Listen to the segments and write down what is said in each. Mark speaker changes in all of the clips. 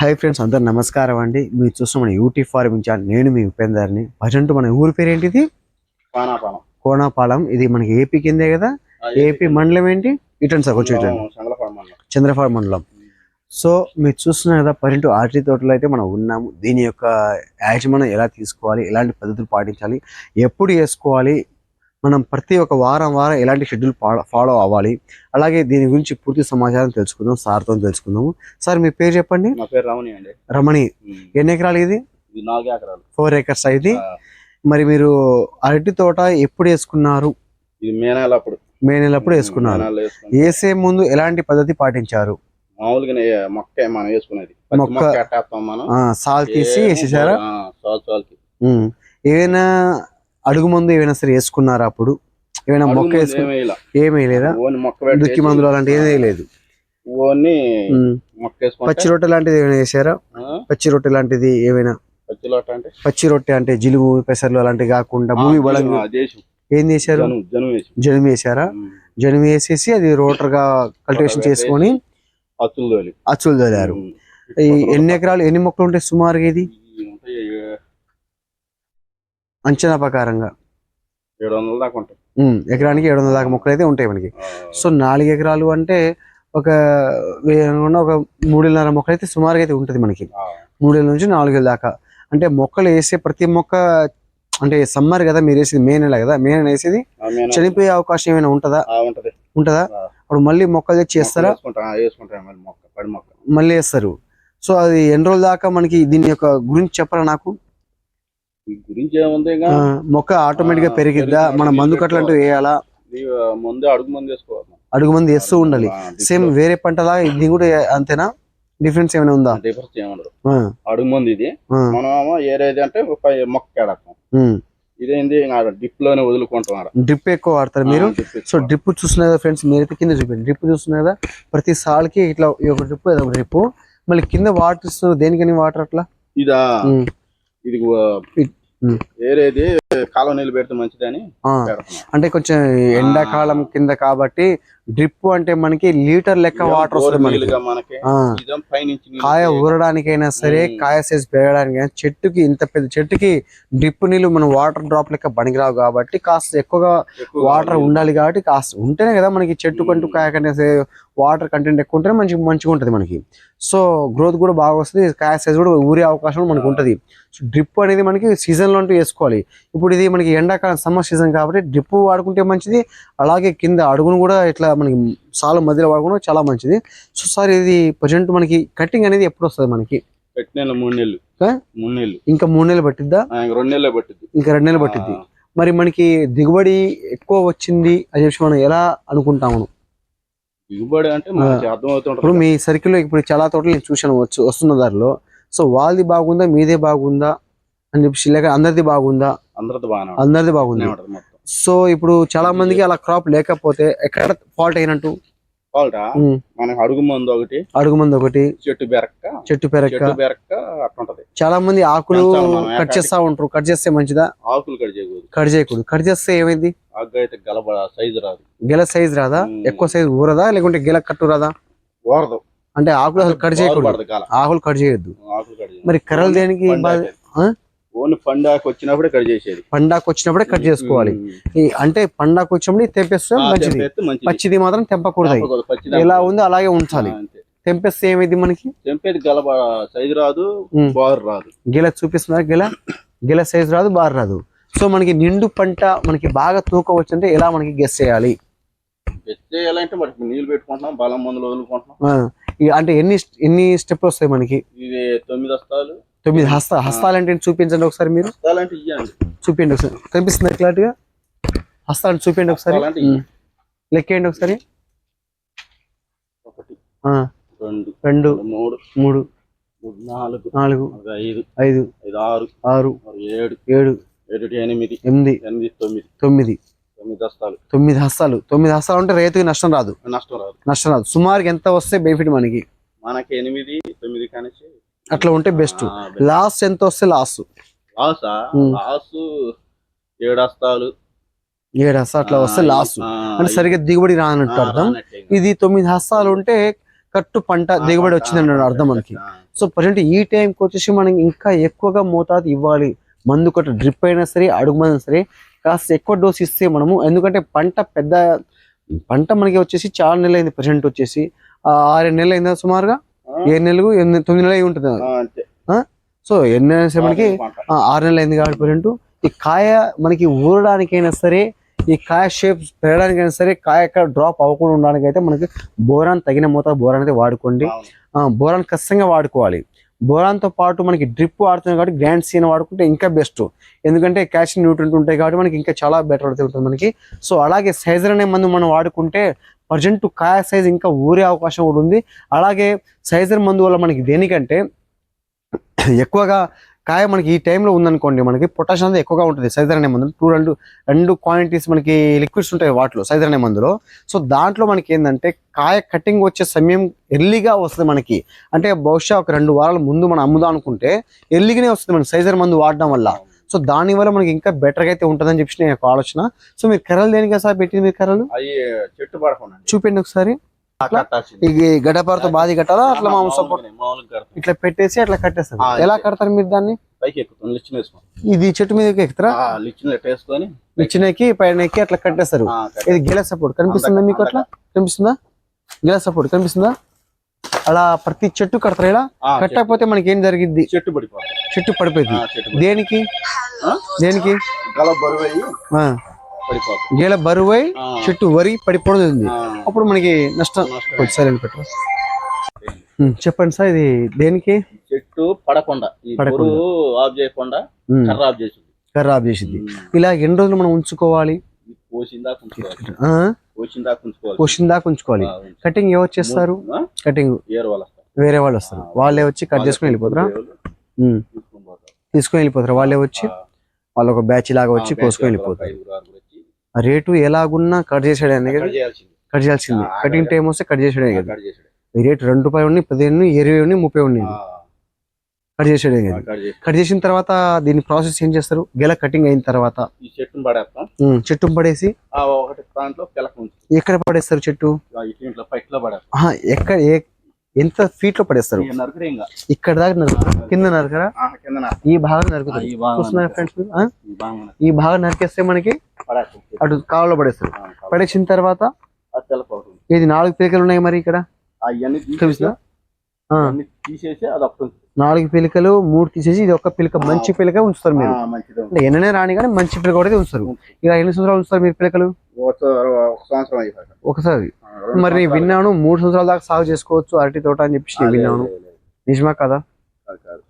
Speaker 1: Hi friends అందరు నమస్కారం అండి. మీరు చూస్తున్న మన యూట్యూబ్ ఫార్మింగ్ ఛానల్ నేను మీ ఉపేందర్ని ప్రజెంట్ మన ఊరి పేరు ఏంటిది
Speaker 2: పానాపానం
Speaker 1: కోనాపాలెం. ఇది మనకి ఏపీ కిందే కదా? ఏపీ మండలం ఏంటి? ఇటండి సార్ కొంచెం చంద్రపాడు మండలం. సో మీరు చూస్తున్నారు కదా ప్రజెంట్ ఆర్టీ తోటలో అయితే మనం ఉన్నాము. దీని యొక్క యాజమాన్యం ఎలా తీసుకోవాలి? ఎలాంటి పద్ధతులు పాటించాలి? ఎప్పుడు వేసుకోవాలి? మనం ప్రతి ఒక్క వారం వారం ఎలాంటి షెడ్యూల్ ఫాలో అవ్వాలి? అలాగే దీని గురించి పూర్తి సమాచారం తెలుసుకుందాం సార్తో తెలుసుకుందాము. సార్ మీ పేరు చెప్పండి?
Speaker 2: నా పేరు రమణి అండి.
Speaker 1: రమణి. ఎన్ని ఎకరాలు ఇది?
Speaker 2: నాలుగు ఎకరాలు.
Speaker 1: ఫోర్ ఎకర్స్ ఇది
Speaker 2: ఆ,
Speaker 1: మరి మీరు అరటి తోట ఎప్పుడు వేసుకున్నారు?
Speaker 2: ఇది మే నెల అప్పుడు
Speaker 1: మే నెలప్పుడు వేసుకున్నారు. వేసే ముందు ఎలాంటి పద్ధతి పాటించారు?
Speaker 2: మామూలుగానే మొక్క మనం వేసుకునేది.
Speaker 1: మొక్క- సాల్ తీసి వేసేసారా? ఉమ్. ఏమైనా అడుగు మందు ఏమైనా సరే వేసుకున్నారా అప్పుడు? ఏమైనా మొక్క
Speaker 2: ముందు
Speaker 1: వేసుకు
Speaker 2: ఏమీ వేయలా.
Speaker 1: ఏమీ లేదా దుక్కి మందులు అలాంటివి ఏమీ లేదు పచ్చి రొట్టె లాంటిది ఏమైనా వేసారా? పచ్చి రొట్టె లాంటిది ఏమైనా?
Speaker 2: పచ్చి
Speaker 1: రొట్టె అంటే? జిలుగు పెసర్లు అలాంటివి కాకుండా భూమి బలంగా ఏం చేశారు?
Speaker 2: జనం జనం
Speaker 1: జనుము వేసారా జనుము వేసేసి అది రోటర్గా కల్టివేషన్ చేసుకొని
Speaker 2: అచ్చులు తోలి.
Speaker 1: అచ్చులు తోలారు. ఎన్ని ఎకరాలు ఎన్ని మొక్కలు ఉంటాయి సుమారుగా ఇది? అంచనా ప్రకారంగా.
Speaker 2: ఏడు వందల దాకా ఉంటాయి.
Speaker 1: ఎకరానికి ఏడు వందల దాకా మొక్కలు అయితే ఉంటాయి మనకి. సో నాలుగు ఎకరాలు అంటే ఒక ఒక మూడున్నర మొక్కలు అయితే సుమారుగా అయితే ఉంటుంది మనకి. మూడేళ్ళ నుంచి నాలుగేళ్ళ దాకా. అంటే మొక్కలు వేసే ప్రతి మొక్క అంటే సమ్మర్ కదా మీరు వేసేది మే నెల కదా మే నెల వేసేది చనిపోయే అవకాశం ఏమైనా ఉంటుందా?
Speaker 2: ఉంటది.
Speaker 1: అప్పుడు మళ్ళీ మొక్కలు తెచ్చి వేస్తారా?
Speaker 2: మళ్ళీ
Speaker 1: వేస్తారు. సో అది ఎన్ని రోజుల దాకా మనకి దీని యొక్క గురించి చెప్పరా నాకు?
Speaker 2: గురించి ఏముంది
Speaker 1: మొక్క
Speaker 2: ఆటోమేటిక్గా
Speaker 1: పెరిగిద్దా?
Speaker 2: పెరిగి-
Speaker 1: మన మందు కట్టలు అంటూ వేయాలా?
Speaker 2: ముందే అడుగు ముందు వేసుకోవాలి.
Speaker 1: అడుగు మంది వేస్తూ ఉండాలి. సేమ్ వేరే పంటలా ఇది కూడా అంతేనా? డిఫరెన్స్ ఏమైనా ఉందా?
Speaker 2: డిఫరెన్స్
Speaker 1: ఆ,
Speaker 2: అడుగు ముందు ఇది. మనమేమో ఏరేది అంటే మొక్క కేడతాం. ఇదేంది? డిప్లోనే వదులుకుంటాం ఆడ
Speaker 1: డ్రిప్ ఎక్కువ వాడతారు మీరు? సో. డ్రిప్ చూస్తున్నారు కదా ఫ్రెండ్స్ మీరైతే కింద చూపించండి డ్రిప్ చూస్తున్నారు కదా ప్రతి సాల్కి ఇట్లా ఒక డ్రిప్ ఒక డ్రిప్ మళ్ళీ కింద వాటర్ ఇస్తున్నారు. దేనికని వాటర్ అట్లా?
Speaker 2: ఇదా? ఇది ఆ,
Speaker 1: ఇ- ఉమ్.
Speaker 2: ఏరేది కాలం నీళ్ళు పెడితే మంచిదని
Speaker 1: అంటే కొంచెం ఎండాకాలం కింద కాబట్టి డ్రిప్ అంటే మనకి లీటర్ లెక్క వాటర్ వస్తుంది మనకి కాయ. ఊరడానికైనా సరే. కాయ సైజ్ పెరగడానికైనా చెట్టుకి ఇంత పెద్ద చెట్టుకి డ్రిప్ నీళ్ళు మనం వాటర్ డ్రాప్ లెక్క పనికిరావు కాబట్టి కాస్త ఎక్కువగా వాటర్. ఉండాలి కాబట్టి కాస్త ఉంటేనే కదా మనకి చెట్టు కంటూ కాయ కంటే వాటర్ కంటెంట్ ఎక్కువ ఉంటేనే మంచి మంచిగా ఉంటుంది మనకి సో గ్రోత్ కూడా బాగా వస్తుంది కాయ సైజ్ కూడా ఊరే అవకాశం కూడా మనకు ఉంటుంది సో డ్రిప్ అనేది మనకి సీజన్లో అంటూ వేసుకోవాలి ఇప్పుడు ఇది మనకి ఎండాకాలం సమ్మర్ సీజన్ కాబట్టి డ్రిప్ వాడుకుంటే మంచిది అలాగే కింద అడుగును కూడా ఇట్లా మనకి సాల మధ్యలో వాడుకోవడం చాలా మంచిది. సో సార్ ఇది ప్రజెంట్ మనకి కటింగ్ అనేది ఎప్పుడు వస్తుంది మనకి?
Speaker 2: పెట్టిన మూడు నెలలు.
Speaker 1: ఆ?
Speaker 2: మూడు నెలలు.
Speaker 1: ఇంకా మూడు నెలలు పట్టిద్దా?
Speaker 2: రెండు నెలలే పట్టింది
Speaker 1: ఇంకా రెండు నెలలు పట్టిద్ది. మరి మనకి దిగుబడి ఎక్కువ వచ్చింది అని చెప్పి మనం ఎలా అనుకుంటాము?
Speaker 2: దిగుబడి అంటే
Speaker 1: ఇప్పుడు మీ సర్కిల్లో ఇప్పుడు చాలా తోటలు నేను చూశాను వచ్చు వస్తున్న దారిలో. సో వాళ్ళది బాగుందా మీదే బాగుందా అని చెప్పి లేక అందరిది బాగుందా?
Speaker 2: అందరిది బాగానే
Speaker 1: అందరిది బాగుంది. సో ఇప్పుడు చాలా మందికి అలా క్రాప్ లేకపోతే ఎక్కడ ఫాల్ట్ అయినట్టు?
Speaker 2: మనకి అడుగు మందు ఒకటి
Speaker 1: అడుగు మంది ఒకటి
Speaker 2: చెట్టు బెరక్క
Speaker 1: చెట్టు పెరక్క
Speaker 2: బెరక్క
Speaker 1: చాలా మంది ఆకులు కట్ చేస్తా ఉంటారు కట్ చేస్తే మంచిదా?
Speaker 2: ఆకులు కట్ చేయకూడదు.
Speaker 1: కట్ చేయకూడదు. కట్ చేస్తే ఏమైంది?
Speaker 2: ఆకు అయితే గలబ సైజు రాదు.
Speaker 1: గెల సైజ్ రాదా. ఎక్కువ సైజ్ ఊరదా? లేకుంటే గెల కట్టు రాదా?
Speaker 2: ఓరదు
Speaker 1: అంటే ఆకులు అసలు కట్ చేయకూడదు. ఆకులు కట్ చేయొద్దు. మరి కర్రలు దేనికి?
Speaker 2: ఓన్లీ పండాకు వచ్చినప్పుడే కట్ చేసేది.
Speaker 1: పండాకు వచ్చినప్పుడే కట్ చేసుకోవాలి. అంటే పండాకు వచ్చినప్పుడు తెంపేస్తే మంచిది. పచ్చిది మాత్రం తెంపకూడదు. ఎలా. ఉందో అలాగే ఉంచాలి. తెంపేస్తే ఏమైంది మనకి?
Speaker 2: తెంపేది గలబ సైజు రాదు. బారు రాదు.
Speaker 1: గిల చూపిస్తున్నారు గిల గిల సైజ్ రాదు బార్ రాదు. సో మనకి నిండు పంట మనకి బాగా తూకం వచ్చింటే ఎలా మనకి గెస్ చేయాలి?
Speaker 2: చేయాలంటే మరి నీళ్ళు పెట్టుకుంటున్నాం బలం మందులు వదులుకుంటున్నాం.
Speaker 1: అంటే ఎన్ని ఎన్ని స్టెప్లు వస్తాయి మనకి?
Speaker 2: ఇది తొమ్మిది వస్తాలు
Speaker 1: తొమ్మిది హస్త హస్తాలంటే ఏంటి చూపించండి ఒకసారి మీరు. చూపించండి ఒకసారి. కనిపిస్తుంది క్లారిటీగా హస్తాలు చూపించండి ఒకసారి. లెక్కేయండి ఒకసారి?
Speaker 2: రెండు.
Speaker 1: రెండు.
Speaker 2: మూడు.
Speaker 1: మూడు.
Speaker 2: నాలుగు.
Speaker 1: నాలుగు
Speaker 2: ఐదు.
Speaker 1: ఐదు.
Speaker 2: ఐదు ఆరు.
Speaker 1: ఆరు.
Speaker 2: ఆరు ఏడు.
Speaker 1: ఏడు.
Speaker 2: ఏడు ఎనిమిది.
Speaker 1: ఎనిమిది.
Speaker 2: ఎనిమిది తొమ్మిది.
Speaker 1: తొమ్మిది.
Speaker 2: తొమ్మిది
Speaker 1: హస్తాలు. తొమ్మిది హస్తాలు. ఉంటే రైతుకి నష్టం రాదు.
Speaker 2: నష్టం రాదు.
Speaker 1: నష్టం రాదు. సుమారుగా ఎంత వస్తే బెనిఫిట్ మనకి?
Speaker 2: మనకి ఎనిమిది తొమ్మిది కానీ
Speaker 1: అట్లా ఉంటే బెస్ట్ లాస్ ఎంత వస్తే లాస్
Speaker 2: లాసా. లాస్ ఏడు వస్తాలు
Speaker 1: ఏడు హస్తాలు అట్లా వస్తే లాస్ అంటే సరిగ్గా దిగుబడి రానట్టు అర్థం. ఇది తొమ్మిది హస్తాలు ఉంటే కట్టు పంట దిగుబడి వచ్చిందని అర్థం మనకి. సో ప్రజెంట్ ఈ టైంకి వచ్చేసి మనం ఇంకా ఎక్కువగా మోతాదు ఇవ్వాలి. మందు కొట్ట డ్రిప్ అయినా సరే అడుగు మంది సరే కాస్త ఎక్కువ డోస్ ఇస్తే మనము ఎందుకంటే పంట పెద్ద పంట మనకి వచ్చేసి చాలా నెలలు అయింది ప్రజెంట్ వచ్చేసి ఆరు నెలలు అయిందా సుమారుగా ఏడు నెలలు ఎనిమిది తొమ్మిది నెలలు అయి ఉంటుంది సో ఎన్ని నెలలు మనకి ఆరు నెలలు అయింది కాబట్టి ప్రజెంట్ ఈ కాయ మనకి ఊరడానికైనా సరే ఈ కాయ షేప్ పెరగడానికైనా సరే కాయ డ్రాప్ అవ్వకుండా ఉండడానికి అయితే మనకి బోరాన్ తగిన మోతాదు బోరాన్ అయితే వాడుకోండి. బోరాన్ ఖచ్చితంగా వాడుకోవాలి. బోరాన్తో పాటు మనకి డ్రిప్ వాడుతున్నాం కాబట్టి గ్రాండ్ సీన్ వాడుకుంటే ఇంకా బెస్ట్. ఎందుకంటే క్యాల్షియం న్యూట్రెంట్ ఉంటాయి కాబట్టి మనకి ఇంకా చాలా బెటర్ అవుతుంది ఉంటుంది మనకి. సో అలాగే సైజర్ అనే మందు మనం వాడుకుంటే ప్రజెంట్ కాయ సైజ్ ఇంకా ఊరే అవకాశం కూడా ఉంది. అలాగే సైజర్ మందు వల్ల మనకి దేనికంటే ఎక్కువగా కాయ మనకి ఈ టైంలో ఉందనుకోండి మనకి పొటాషియం అనేది ఎక్కువగా ఉంటుంది సైజర్ అనే మందులో. టూ రెండు రెండు క్వాంటిటీస్ మనకి లిక్విడ్స్ ఉంటాయి వాటిలో సైజర్ అనే మందులో. సో దాంట్లో మనకి ఏంటంటే కాయ కటింగ్ వచ్చే సమయం ఎర్లీగా వస్తుంది మనకి. అంటే బహుశా ఒక రెండు వారాల ముందు మనం అమ్ముదాం అనుకుంటే ఎర్లీగానే వస్తుంది మనకి సైజర్ మందు వాడడం వల్ల. సో దాని వల్ల మనకి ఇంకా బెటర్గా అయితే ఉంటుందని చెప్పి నేను ఒక ఆలోచన. సో మీరు కర్రలు దేనికి సార్ పెట్టింది మీరు కర్రలు?
Speaker 2: అవి చెట్టు పడకుండా
Speaker 1: చూపిండి ఈ గడ్డపారతో బాధి కట్టాలా? అట్లా మామూలు సపోర్ట్. ఇట్లా పెట్టేసి అట్లా కట్టేస్తారు. ఎలా. కడతారు మీరు దాన్ని?
Speaker 2: పైకి ఎక్కుతాం లిచ్చిన వేసుకోం.
Speaker 1: ఇది చెట్టు మీదకి ఎక్కుతారా?
Speaker 2: లిచ్చిన వేసుకొని
Speaker 1: పైన ఎక్కి అట్లా కట్టేస్తారు. ఇది గిల సపోర్ట్ కనిపిస్తుందా మీకు అట్లా? కనిపిస్తుందా? గిల సపోర్ట్ కనిపిస్తుందా? అలా ప్రతి చెట్టు కడతారు ఇలా? కట్టకపోతే మనకి ఏం జరిగింది
Speaker 2: చెట్టు పడిపోతుంది
Speaker 1: చెట్టు పడిపోయింది దేనికి? దేనికి?
Speaker 2: బరువు
Speaker 1: గీల బరువై చెట్టు వరి
Speaker 2: ఆ,
Speaker 1: అప్పుడు మనకి నష్టం. సైలెంట్ పెట్టు. ఉమ్, చెప్పండి సార్ ఇది దేనికి?
Speaker 2: చెట్టు పడకుండా. ఆఫ్ చేయకుండా చేసింది.
Speaker 1: ఖరాబ్ చేసింది. ఇలా ఎన్ని రోజులు మనం ఉంచుకోవాలి? పోసిన దాకా ఉంచుకోవాలి. కటింగ్ ఎవరు చేస్తారు? కటింగ్. వేరే వాళ్ళు వస్తారు. వాళ్ళే వచ్చి కట్ చేసుకుని వెళ్ళిపోతారా?
Speaker 2: తీసుకొని పోతారు.
Speaker 1: తీసుకుని వెళ్ళిపోతారు? వాళ్ళే వచ్చి వాళ్ళు ఒక బ్యాచ్ లాగా వచ్చి కోసుకొని వెళ్ళిపోతారు. రేటు ఎలాగున్నా కట్ చేసాడే అనేది
Speaker 2: కట్ చేయాల్సింది.
Speaker 1: కటింగ్ టైం వస్తే కట్ చేసాడే కదా. రేటు రెండు రూపాయలు ఉన్నాయి పదిహేను ఇరవై ఉన్నాయి ముప్పై ఉన్నాయి. కట్ చేసాడే కదా.
Speaker 2: కట్ చేసి
Speaker 1: కట్ చేసిన తర్వాత దీని ప్రాసెస్ ఏం చేస్తారు? గెల కటింగ్ అయిన తర్వాత చెట్టు పడేసి ఎక్కడ పడేస్తారు చెట్టు? ఎక్కడ ఎంత ఫీట్లో పడేస్తారు? ఇక్కడ దాకా నరుకుతారు కింద నరకరా
Speaker 2: కింద
Speaker 1: ఈ భాగం నరుకుతారు
Speaker 2: ఈ భాగం
Speaker 1: చూస్తున్నారా ఫ్రెండ్స్
Speaker 2: ఈ భాగం
Speaker 1: నరికేస్తే మనకి అటు కాలువలో పడేస్తారు పడేసిన తర్వాత. ఇది నాలుగు పీకలు ఉన్నాయి మరి ఇక్కడ. నాలుగు పిలకలు మూడు తీసేసి ఇది ఒక్క పిలక మంచి పిలక ఉంచుతారు మీరు. అంటే ఎన్ననే రాని కానీ మంచి పిలక కూడా ఉంచుతారు. ఇలా ఎన్ని సంవత్సరాలు ఉంచుతారు మీరు పిలకలు?
Speaker 2: ఒక ఒక
Speaker 1: ఒకసారి. మరి నేను. విన్నాను మూడు సంవత్సరాల దాకా సాగు చేసుకోవచ్చు అరటి తోట అని చెప్పేసి నేను విన్నాను. నిజమా కదా.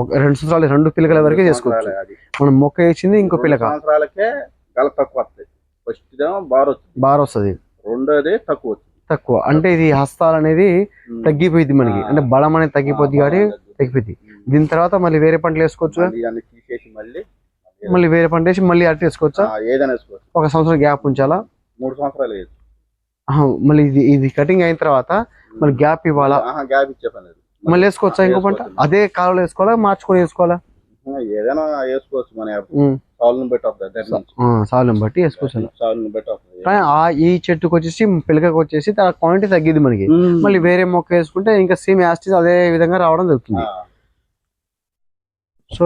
Speaker 1: ఒక రెండు సంవత్సరాలు రెండు పిలకల వరకే చేసుకోవచ్చు. మనం మొక్క వేసింది ఇంకో
Speaker 2: రెండు
Speaker 1: పిలక.
Speaker 2: సంవత్సరాలకే గల తక్కువ వస్తాయి. ఫస్ట్ బార్ వచ్చింది
Speaker 1: బాగా వస్తుంది.
Speaker 2: రెండోది తక్కువ
Speaker 1: తక్కువ. అంటే ఇది హస్తాలు అనేది. తగ్గిపోయింది మనకి. అంటే బలం అనేది తగ్గిపోద్ది కాబట్టి తగ్గిపోయింది. దీని తర్వాత మళ్ళీ వేరే పంటలు వేసుకోవచ్చు?
Speaker 2: తీసేసి మళ్ళీ
Speaker 1: మళ్ళీ వేరే పంట వేసి మళ్ళీ అరటి వేసుకోవచ్చా?
Speaker 2: ఏదైనా వేసుకోవచ్చు.
Speaker 1: ఒక సంవత్సరం గ్యాప్ ఉంచాలా?
Speaker 2: మూడు సంవత్సరాలు
Speaker 1: మళ్ళీ ఇది ఇది కటింగ్ అయిన తర్వాత మళ్ళీ గ్యాప్ ఇవ్వాలా?
Speaker 2: గ్యాప్ ఇచ్చే
Speaker 1: మళ్ళీ వేసుకోవచ్చా ఇంకో పంట. అదే కాలంలో వేసుకోవాలా? మార్చుకొని వేసుకోవాలా?
Speaker 2: ఏదైనా వేసుకోవచ్చు మన. సాల్ని బట్టి వస్తుంది దగ్గర నుంచి.
Speaker 1: ఆ, సాలం బట్టి వేసుకోవచ్చు.
Speaker 2: సాల్ని బట్టి వస్తుంది.
Speaker 1: కానీ ఆ ఈ చెట్టుకు వచ్చేసి పిలకకు వచ్చేసి క్వాంటిటీ తగ్గింది మనకి. మళ్ళీ వేరే మొక్క వేసుకుంటే ఇంకా సేమ్ యాస్టిస్ అదే విధంగా రావడం జరుగుతుంది. సో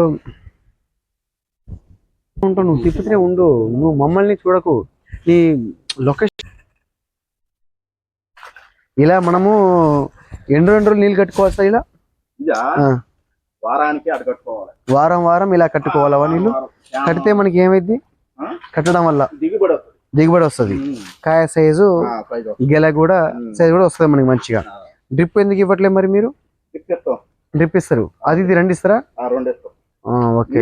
Speaker 1: ఉంటావు నువ్వు తిప్పుతూనే ఉండు. నువ్వు మమ్మల్ని చూడకు. నీ లొకేషన్ ఇలా మనము ఎండు రెండు నీళ్ళు కట్టుకోవచ్చా ఇలా?
Speaker 2: వారానికి అటు కట్టుకోవాలి.
Speaker 1: వారం వారం ఇలా కట్టుకోవాలా నీళ్ళు?
Speaker 2: వారం.
Speaker 1: కడితే మనకి ఏమైంది? కట్టడం వల్ల.
Speaker 2: దిగుబడి వస్తుంది.
Speaker 1: దిగుబడి వస్తుంది. కాయ సైజు. గెల కూడా. సైజు కూడా వస్తుంది మనకి మంచిగా. డ్రిప్ ఎందుకు ఇవ్వట్లేదు మరి మీరు. డ్రిప్ ఇస్తారు. అది ఇది రెండు ఇస్తారా? ఓకే.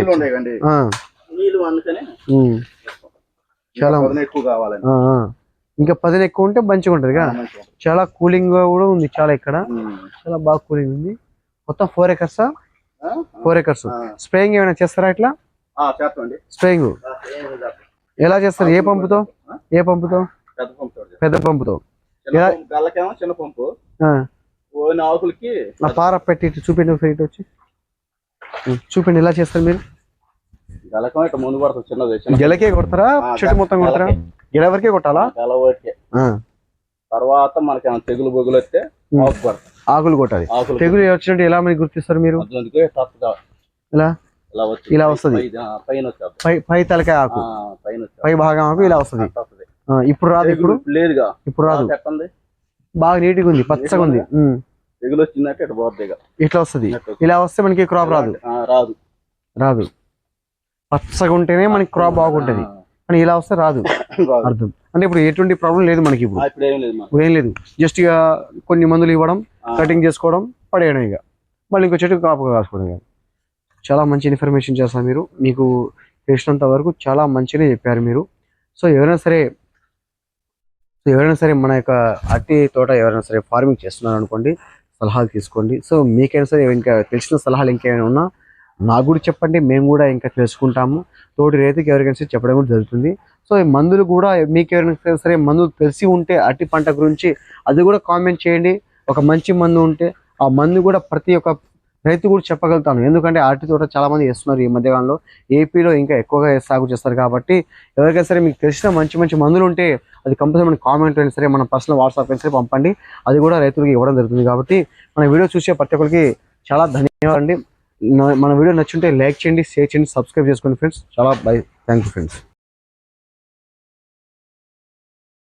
Speaker 1: చాలా. ఇంకా పదిన ఎక్కువ ఉంటే మంచిగా ఉంటుంది కదా. చాలా కూలింగ్ కూడా ఉంది చాలా ఇక్కడ. చాలా బాగా కూలింగ్ ఉంది. మొత్తం four acres? Four acres spraying ఏమైనా చేస్తారా ఇట్లా? స్ప్రేయింగ్. ఎలా చేస్తారు? ఏ పంపుతో? ఏ పంపుతో?
Speaker 2: పెద్ద
Speaker 1: పంపుతో
Speaker 2: చిన్న పంపు, ఆకులకి
Speaker 1: నా పార పెట్టి చూపిండి ఇటు వచ్చి. చూపిండి ఎలా చేస్తారు మీరు?
Speaker 2: గలకం ఇట్లా ముందు చిన్నది చిన్న
Speaker 1: గెలకే కొడతారా? చెట్టు మొత్తం కొడతారా. గెల వరకే కొట్టాలా?
Speaker 2: గల తర్వాత మనకి తెగులు బొగులు వస్తే. ఆకు పడుతుంది
Speaker 1: ఆకులు కొట్టాలి. తెగులు వచ్చినట్టు ఎలా మనకి గుర్తిస్తారు మీరు? ఇలా
Speaker 2: ఇలా
Speaker 1: వస్తది.
Speaker 2: పై-
Speaker 1: తలకాయ ఆకు. పై భాగం ఆకు ఇలా వస్తుంది. ఇప్పుడు రాదు ఇప్పుడు?
Speaker 2: లేదుగా.
Speaker 1: ఇప్పుడు రాదు. బాగా నీట్గా ఉంది పచ్చగా ఉంది.
Speaker 2: తెగులు వచ్చిందంటే.
Speaker 1: ఇట్లా వస్తుంది. ఇలా వస్తే మనకి క్రాప్ రాదు.
Speaker 2: రాదు.
Speaker 1: రాదు. పచ్చగా ఉంటేనే మనకి క్రాప్ బాగుంటది. కానీ ఇలా వస్తే రాదు. అర్థం. అంటే ఇప్పుడు ఎటువంటి ప్రాబ్లం లేదు మనకి ఇప్పుడు.
Speaker 2: ఇప్పుడు ఏం లేదు
Speaker 1: జస్ట్ ఇక కొన్ని మందులు ఇవ్వడం. కటింగ్ చేసుకోవడం పడేయడం ఇక. మళ్ళీ ఇంకో చెట్టు కాపు కాసుకోవడం ఇక. చాలా మంచి ఇన్ఫర్మేషన్ చేస్తారు మీరు. మీకు తెలిసినంత వరకు చాలా మంచిగా చెప్పారు మీరు. సో ఎవరైనా సరే సో ఎవరైనా సరే మన యొక్క అట్టి తోట ఎవరైనా సరే ఫార్మింగ్ చేస్తున్నారు అనుకోండి సలహాలు తీసుకోండి. సో మీకైనా సరే ఇంకా తెలిసిన సలహాలు ఇంకేమైనా ఉన్నా నాకు కూడా చెప్పండి మేము కూడా ఇంకా తెలుసుకుంటాము. తోటి రైతుకి ఎవరికైనా సరే చెప్పడం కూడా జరుగుతుంది. సో ఈ మందులు కూడా మీకు ఎవరికైనా సరే మందులు తెలిసి ఉంటే అట్టి పంట గురించి అది కూడా కామెంట్ చేయండి. ఒక మంచి మందు ఉంటే ఆ మందు కూడా ప్రతి ఒక్క రైతు కూడా చెప్పగలుగుతాను. ఎందుకంటే అరటి తోట చాలామంది వేస్తున్నారు ఈ మధ్యకాలంలో ఏపీలో ఇంకా ఎక్కువగా సాగు చేస్తారు కాబట్టి ఎవరికైనా సరే మీకు తెలిసిన మంచి మంచి మందులు ఉంటే అది కంపల్సరీ మన కామెంట్ అయినా సరే మన పర్సనల్ వాట్సాప్ అయినా సరే పంపండి. అది కూడా రైతులకు ఇవ్వడం జరుగుతుంది కాబట్టి మన వీడియో చూసే ప్రతి ఒక్కరికి చాలా ధన్యవాదాలు మన వీడియో నచ్చుంటే లైక్ చేయండి షేర్ చేయండి సబ్స్క్రైబ్ చేసుకోండి ఫ్రెండ్స్ చాలా బై థ్యాంక్ యూ ఫ్రెండ్స్